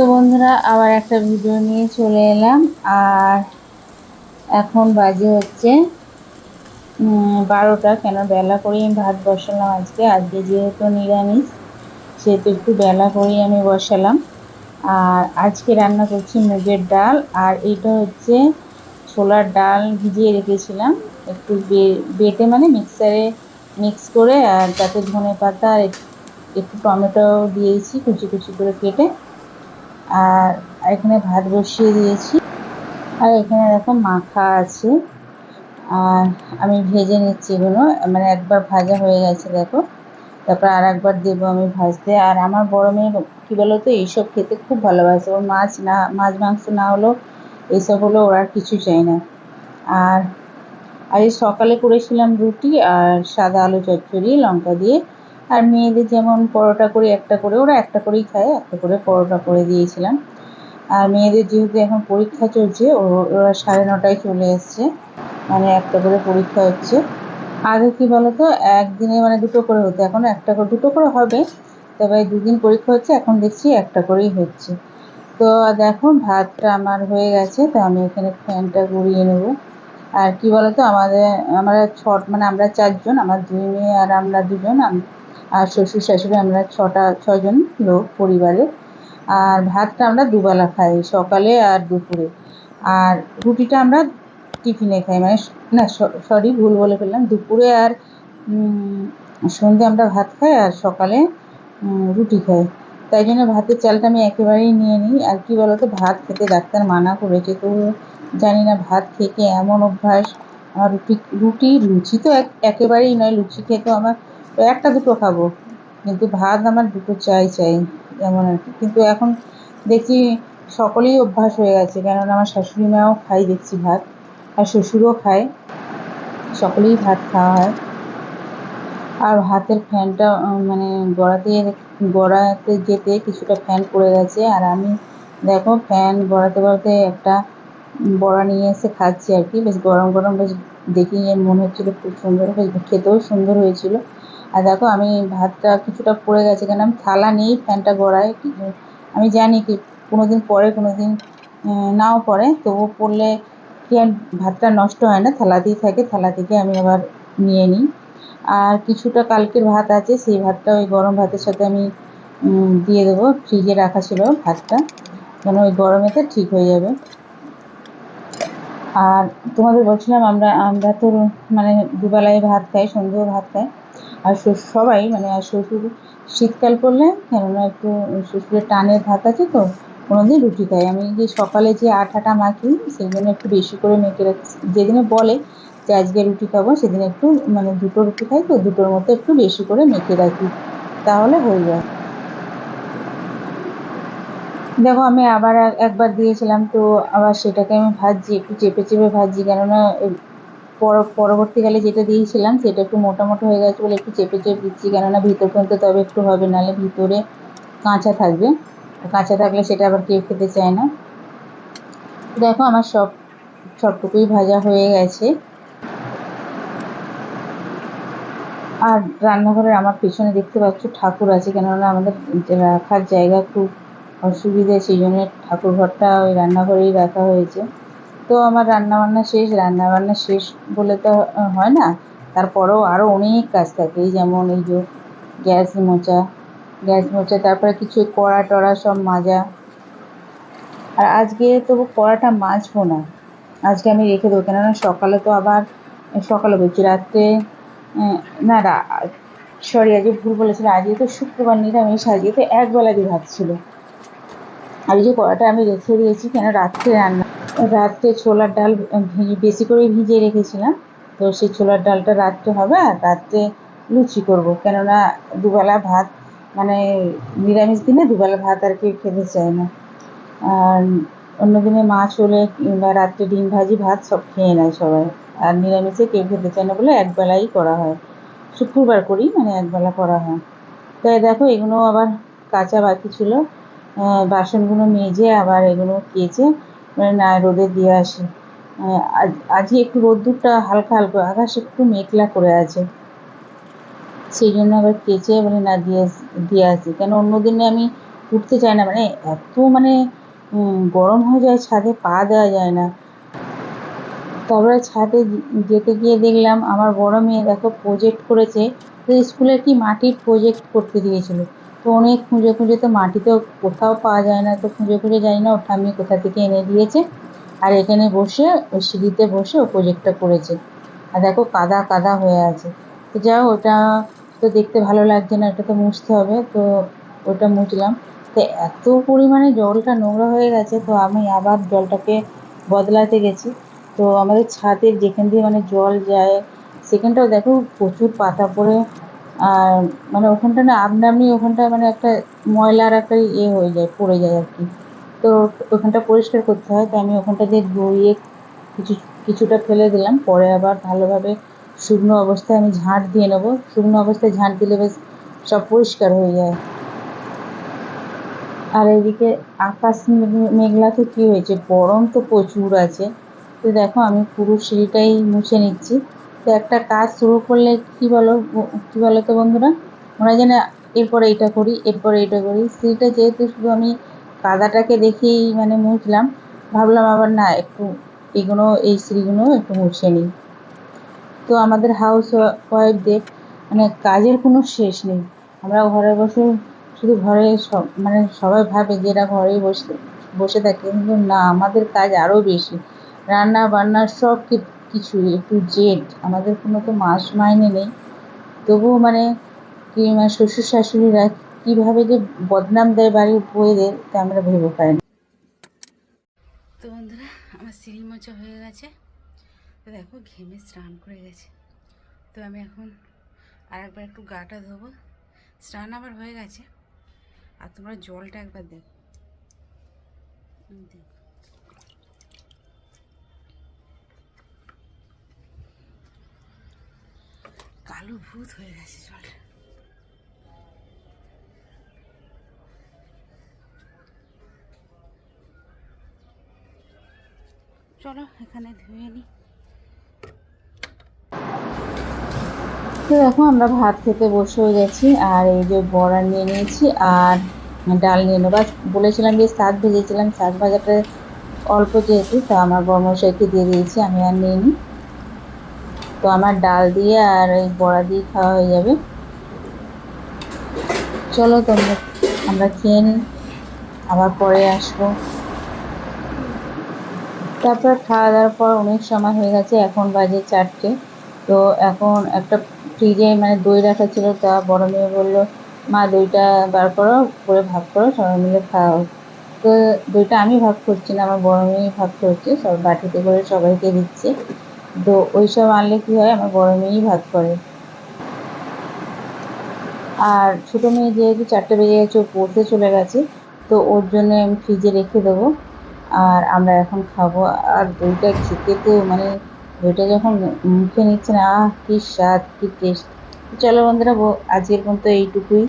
তো বন্ধুরা, আবার একটা ভিডিও নিয়ে চলে এলাম। আর এখন বাজে হচ্ছে বারোটা। কেন? বেলা করেই আমি ভাত বসালাম আজকে। আজকে যেহেতু নিরামিষ, সেহেতু একটু বেলা করেই আমি বসালাম। আর আজকে রান্না করছি মুগের ডাল। আর এটা হচ্ছে ছোলার ডাল ভিজিয়ে রেখেছিলাম। একটু বেটে মানে মিক্সারে মিক্স করে, আর তাতে ধনে পাতা আর একটু টমেটো দিয়েছি কুচি কুচি করে কেটে। আর এখানে ভাত বসিয়ে দিয়েছি। আর এখানে দেখো মাখা আছে। আর আমি ভেজে নিচ্ছি এগুলো। মানে একবার ভাজা হয়ে গেছে, দেখো। তারপর আর একবার দেবো আমি ভাজতে। আর আমার বড় মেয়ে, কী বলো তো এইসব খেতে খুব ভালোবাসে। ওর মাছ না, মাছ, মাংস না হলেও এইসব হলো ওরা কিছু চাই না। আর আজ সকালে করেছিলাম রুটি আর সাদা আলু চচ্চড়ি, লঙ্কা দিয়ে। আর মেয়েদের যেমন পরোটা করে একটা করে, ওরা একটা করেই খায়, একটা করে পরোটা করে দিয়েছিলাম। আর মেয়েদের যেহেতু এখন পরীক্ষা চলছে ওরা সাড়ে নটায় চলে এসছে মানে একটা করে পরীক্ষা হচ্ছে। আগে কি বলতো, একদিনে মানে দুটো করে হতো, এখন একটা করে, দুটো করে হবে, তবে দুদিন পরীক্ষা হচ্ছে, এখন দেখছি একটা করেই হচ্ছে। তো দেখো, ভাতটা আমার হয়ে গেছে, তো আমি এখানে ফ্যানটা ঘুরিয়ে নেব। আর কি বলতো, আমাদের, আমরা ছ মানে আমরা চারজন, আমার দুই মেয়ে আর আমরা দুজন, আম- আর শ্বশুর শাশুড়ি আমরা ছটা ছজন লোক পরিবারে আর ভাতটা আমরা দুবেলা খাই সকালে আর দুপুরে। আর রুটিটা আমরা টিফিনে খাই মানে না সরি ভুল বলে ফেললাম। দুপুরে আর উম, সন্ধ্যে আমরা ভাত খাই আর সকালে রুটি খাই। তাই জন্য ভাতের চালটা আমি একেবারেই নিয়ে নিই। আর কি বলতো ভাত খেতে ডাক্তার মানা করেছে তো জানি না ভাত খেয়ে এমন অভ্যাস। আমার রুটি রুটি লুচি তো এক- একেবারেই নয় লুচি তো আমার তো একটা দুটো খাব। কিন্তু ভাত আমার দুটো চাই চাই, এমন আর কি। কিন্তু এখন দেখি সকলেই অভ্যাস হয়ে গেছে, কেননা আমার শাশুড়ি মাও খাই দেখছি ভাত, আর শ্বশুরও খায়। সকলেই ভাত খাওয়া হয়। আর হাতের ফ্যানটা মানে গড়াতে গড়াতে যেতে কিছুটা ফ্যান পড়ে গেছে। আর আমি দেখো ফ্যান গড়াতে গড়াতে একটা বড়া নিয়ে এসে খাচ্ছি আর কি। বেশ গরম গরম, বেশ দেখে মনে হচ্ছিল খুব সুন্দর, বেশ খেতেও সুন্দর হয়েছিল। আর দেখো আমি ভাতটা কিছুটা পড়ে গেছে কেন আমি থালা নিয়েই ফ্যানটা গড়াই কি- আমি জানি কি কোনো দিন পরে কোনো দিন নাও পড়ে তবু পড়লে কি আর ভাতটা নষ্ট হয় না, থালা থালাতেই থাকে, থালা থেকে আমি আবার নিয়ে নিই। আর কিছুটা কালকের ভাত আছে, সেই ভাতটা ওই গরম ভাতের সাথে আমি দিয়ে দেবো, ফ্রিজে রাখা ছিল ভাতটা কেন ওই গরমেতে ঠিক হয়ে যাবে। আর তোমাদের বলছিলাম আমরা আমরা তো মানে দুবেলায় ভাত খাই, সন্ধ্যেও ভাত খাই। আর সবাই মানে আর শ্বশুর শীতকাল পড়লে কেননা একটু শ্বশুরের টানের ভাত আছে তো, কোনোদিন রুটি খাই। আমি যে সকালে যে আঠাটা মাখি সেই জন্য একটু বেশি করে মেখে রাখি যেদিনে বলে যে আজকে রুটি খাব, সেদিন একটু মানে দুটো রুটি খাই তো, দুটোর মতো একটু বেশি করে মেখে রাখি। তাহলে হয়ে যায়। দেখো, আমি আবার এক- একবার দিয়েছিলাম, তো আবার সেটাকে আমি ভাজছি, একটু চেপে চেপে ভাজছি, কেননা পরবর্তীকালে যেটা দিয়েছিলাম, সেটা একটু মোটা মোটা হয়ে গেছে বলে একটু চেপে চেপে দিচ্ছি, কেননা ভিতর পর্যন্ত তবে একটু হবে, নাহলে ভিতরে কাঁচা থাকবে। কাঁচা থাকলে সেটা আবার কেউ খেতে চায় না। দেখো, আমার সব, সবটুকুই ভাজা হয়ে গেছে। আর রান্নাঘরের আমার পেছনে দেখতে পাচ্ছ ঠাকুর আছে, কেননা আমাদের রাখার জায়গা খুব অসুবিধে, সেই জন্য ঠাকুর ঘরটা ওই রান্নাঘরেই রাখা হয়েছে। তো আমার রান্নাবান্না শেষ রান্নাবান্না শেষ বলে তো হয় না। তারপরেও আরও অনেক কাজ থাকে, এই যেমন এই যে গ্যাস মোচা গ্যাস মোচা, তারপরে কিছু কড়া টড়া সব মাজা। আর আজকে তবু কড়াটা মাজবো না। আজকে আমি রেখে দেবো, কেননা সকালে তো আবার, সকালে বলছি রাত্রে না সরি, আজকে ভুল বলেছিলাম আজকে তো শুক্রবার, নিরামিষ, আজকে তো একবেলারই ভাত ছিল। আর এই যে কড়াটা আমি রেখে দিয়েছি, কেন রাত্রে রান্না, রাত্রে ছোলার ডাল বেশি করে ভিজিয়ে রেখেছিলাম। তো সেই ছোলার ডালটা রাত্রে হবে আর রাত্রে লুচি করব। কেননা দুবেলা ভাত মানে নিরামিষ দিনে দুবেলা ভাত আর কেউ খেতে চায় না। আর অন্য দিনে মাছ হলে কিংবা রাত্রে ডিম ভাজি, ভাত সব খেয়ে নেয় সবাই। আর নিরামিষে কেউ খেতে চায় না বলে একবেলাই করা হয়। শুক্রবার করি মানে একবেলা করা হয়। তাই দেখো, এগুলো আবার কাঁচা বাকি ছিল। বাসনগুলো মেজে আবার এগুলো কেচে মানে না, রোদে দিয়ে আসি। আজকে একটু রোদ্দুরটা হালকা হালকা, আকাশ একটু মেঘলা করে আছে। সেই জন্য আবার কেচে বলে না, দিয়ে দিয়ে আসি। কেন অন্য দিনে আমি উঠতে চাই না মানে এত মানে গরম হয়ে যায়, ছাদে পা দেওয়া যায় না। তারপরে ছাদে যেতে গিয়ে দেখলাম, আমার বড় মেয়ে দেখো প্রজেক্ট করেছে। তো স্কুলে কি মাটির প্রজেক্ট করতে দিয়েছিল? তো অনেক খুঁজে খুঁজে তো মাটি তো কোথাও পাওয়া যায় না, তো খুঁজে খুঁজে জানি না, ওর ঠাম্মি কোথা থেকে এনে দিয়েছে। আর এখানে বসে, ওই সিঁড়িতে বসে ও প্রজেক্টটা করেছে। আর দেখো কাদা কাদা হয়ে আছে। তো যাও ওটা তো দেখতে ভালো লাগছে না এটা তো মুছতে হবে, তো ওটা মুছলাম। তো এত পরিমাণে জলটা নোংরা হয়ে গেছে, তো আমি আবার জলটাকে বদলাতে গেছি। তো আমাদের ছাদের যেখান দিয়ে মানে জল যায়, সেখানটাও দেখো প্রচুর পাতা পড়ে আর মানে ওখানটা না আপনি ওখানটা মানে একটা ময়লার একটা ইয়ে হয়ে যায়, পড়ে যায় আর কি। তো ওখানটা পরিষ্কার করতে হয়, তো আমি ওখানটা দিয়ে ধুয়ে কিছু, কিছুটা ফেলে দিলাম। পরে আবার ভালোভাবে শুকনো অবস্থায় আমি ঝাঁট দিয়ে নেব। শুকনো অবস্থায় ঝাঁট দিলে বেশ সব পরিষ্কার হয়ে যায়। আর এদিকে আকাশ মে- মেঘলা তো কী হয়েছে? গরম তো প্রচুর আছে। তো দেখো আমি পুরো সিঁড়িটাই মুছে নিচ্ছি। তো একটা কাজ শুরু করলে কি বলো কি বলো তো বন্ধুরা? হয় যেন এরপরে এটা করি, এরপরে এটা করি। সিঁড়িটা যেহেতু শুধু আমি কাদাটাকে দেখেই মানে মুছলাম, ভাবলাম আবার না, একটু এগুলো, এই সিঁড়িগুলো একটু মুছে নিই। তো আমাদের হাউস ওয়াইফদের মানে কাজের কোনো শেষ নেই। আমরা ঘরে বসে শুধু ঘরে সব মানে সবাই ভাবে যে এরা ঘরেই বসে বসে থাকে। কিন্তু না, আমাদের কাজ আরও বেশি। রান্না বান্না সব কি- কিছু এ টু জেড আমাদের কোনো তো মাস মাইনে নেই। তবুও মানে কি মানে শ্বশুর শাশুড়িরা কীভাবে যে বদনাম দেয় বাড়ির বউয়েদের, তা আমরা ভেবে পাই না। তো বন্ধুরা, আমার সিঁড়ি মোচা হয়ে গেছে। তো দেখো, ঘেমে স্নান করে গেছে। তো আমি এখন আর একবার একটু গাটা ধোবো। স্নান আবার হয়ে গেছে। আর তোমরা জলটা একবার দেখো। দেখো। কালো ভূত হয়ে গেছে জলটা চলো, এখানে ধুয়ে নিই তো দেখো, আমরা ভাত খেতে বসে গেছি, আর এই যে বড়া নিয়ে নিয়েছি, আর ডাল নিয়ে নেব। বলেছিলাম যে শাক ভেজেছিলাম, শাক ভাজাটা অল্প যেহেতু, তা আমার বর্মশাইকে দিয়ে দিয়েছি, আমি আর নিইনি। তো আমার ডাল দিয়ে আর এই বড়া দিয়ে খাওয়া হয়ে যাবে। চলো তোমরা, আমরা খেয়ে নিই আবার পরে আসব। তারপর খাওয়া দাওয়ার পর অনেক সময় হয়ে গেছে, এখন বাজে চারটে। তো এখন একটা ফ্রিজে মানে দই রাখা ছিল, তা বড় মেয়ে বলল, মা, দইটা বার করো, করে ভাগ করো, সবাই মিলে খাও। তো দইটা আমি ভাগ করছি না, আমার বড় মেয়ে ভাগ করছে, সব বাটিতে করে সবাইকে দিচ্ছে। তো ওই সব আনলে কী হয়? আমার বড় মেয়েই ভাগ করে। আর ছোটো মেয়ে যেহেতু চারটে বেজে গেছে, ও পড়তে চলে গেছে, তো ওর জন্য আমি ফ্রিজে রেখে দেবো। আর আমরা এখন খাব। আর দইটা খেতে তো মানে দইটা যখন মুখে নিচ্ছে না, আহ, কী স্বাদ, কী টেস্ট চলো বন্ধুরা আজকের মতো এইটুকুই।